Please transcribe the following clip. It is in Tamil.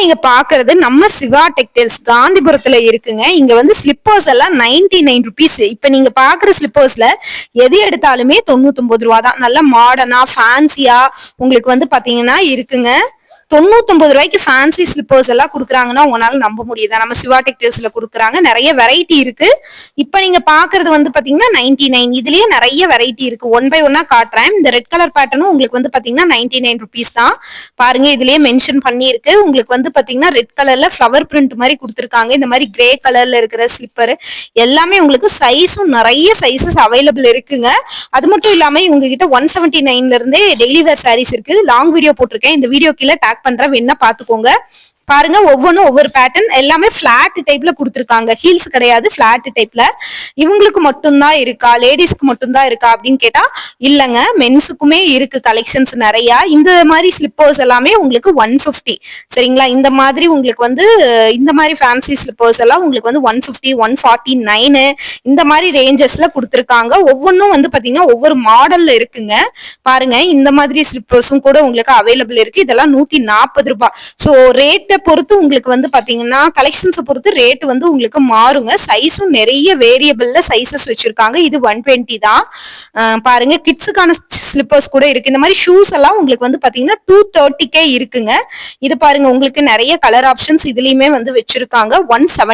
நீங்க பாக்குறது நம்ம சிவா டெக்டைல்ஸ். காந்திபுரத்துல இருக்குங்க. இங்க வந்து ஸ்லிப்பர்ஸ் எல்லாம் நைன்டி நைன் ருபீஸ் இப்ப நீங்க பாக்குற ஸ்லிப்பர்ஸ்ல எது எடுத்தாலுமே தொண்ணூத்தொன்பது ரூபா தான் நல்ல மாடர்னா ஃபேன்சியா உங்களுக்கு வந்து பாத்தீங்கன்னா இருக்குங்க. தொண்ணூத்தொன்பது ரூபாய்க்கு ஃபேன்சி ஸ்லிப்பர்ஸ் எல்லாம் கொடுக்குறாங்கன்னா உங்களால நம்ப முடியுதா? நம்ம சிவா டெக்டைல்ஸ்ல கொடுக்குறாங்க. நிறைய வெரைட்டி இருக்கு. இப்ப நீங்க பாக்குறது வந்து பாத்தீங்கன்னா நைன்டி நைன் இதுலயே நிறைய வெரைட்டி இருக்கு. ஒன் பை ஒன்னா காட்டுறேன். இந்த ரெட் கலர் பேட்டர்னும் உங்களுக்கு வந்து பாத்தீங்கன்னா நைன்டி நைன் ருபீஸ் தான். பாருங்க இதுலயே மென்ஷன் பண்ணியிருக்கு. உங்களுக்கு வந்து பாத்தீங்கன்னா ரெட் கலர்ல ஃப்ளவர் பிரிண்ட் மாதிரி கொடுத்துருக்காங்க. இந்த மாதிரி கிரே கலர்ல இருக்கிற ஸ்லிப்பர் எல்லாமே உங்களுக்கு சைஸும் நிறைய சைஸஸ் அவைலபிள் இருக்குங்க. அது மட்டும் இல்லாம இவங்க கிட்ட ஒன் செவன்டி நைன்ல இருந்தே டெய்லி வேர் சாரீஸ் இருக்கு. லாங் வீடியோ போட்டிருக்கேன். இந்த வீடியோ கீழே டேக் பண்றேன் வேணா பாத்துக்கோங்க. பாருங்க ஒவ்வொன்றும் ஒவ்வொரு பேட்டர்ன் எல்லாமே பிளாட் டைப்ல கொடுத்துருக்காங்க. ஹீல்ஸ் கிடையாது பிளாட் டைப்ல இவங்களுக்கு மட்டும்தான் இருக்கா? லேடிஸ்க்கு மட்டும்தான் இருக்கா? அப்படின்னு கேட்டா இல்லங்க. மென்ஸுக்குமே இருக்கு கலெக்ஷன்ஸ் நிறைய. இந்த மாதிரி ஸ்லிப்பர்ஸ் எல்லாமே உங்களுக்கு ஒன் ஃபிஃப்டி சரிங்களா? இந்த மாதிரி உங்களுக்கு வந்து இந்த மாதிரி ஃபேன்சி ஸ்லிப்பர்ஸ் எல்லாம் உங்களுக்கு வந்து one fifty one forty nine இந்த மாதிரி ரேஞ்சஸ்ல கொடுத்துருக்காங்க. ஒவ்வொன்றும் வந்து பாத்தீங்கன்னா ஒவ்வொரு மாடல்ல இருக்குங்க. பாருங்க இந்த மாதிரி ஸ்லிப்பர்ஸும் கூட உங்களுக்கு அவைலபிள் இருக்கு. இதெல்லாம் நூத்தி நாற்பது ரூபாய் ஸோ ரேட்டை பொறுத்து உங்களுக்கு வந்து பாத்தீங்கன்னா கலெக்ஷன்ஸை பொறுத்து ரேட் வந்து உங்களுக்கு மாறுங்க. சைஸும் நிறைய வேரியபிள் அவைலபிள்ல சைசஸ் வச்சிருக்காங்க. இது ஒன் டுவெண்ட்டி தான். பாருங்க கிட்ஸுக்கான ஸ்லிப்பர்ஸ் கூட இருக்கு. இந்த மாதிரி ஷூஸ் எல்லாம் உங்களுக்கு வந்து பாத்தீங்கன்னா டூ தேர்ட்டிக்கே இருக்குங்க. இது பாருங்க உங்களுக்கு நிறைய கலர் ஆப்ஷன்ஸ் இதுலயுமே வந்து வச்சிருக்காங்க. One seven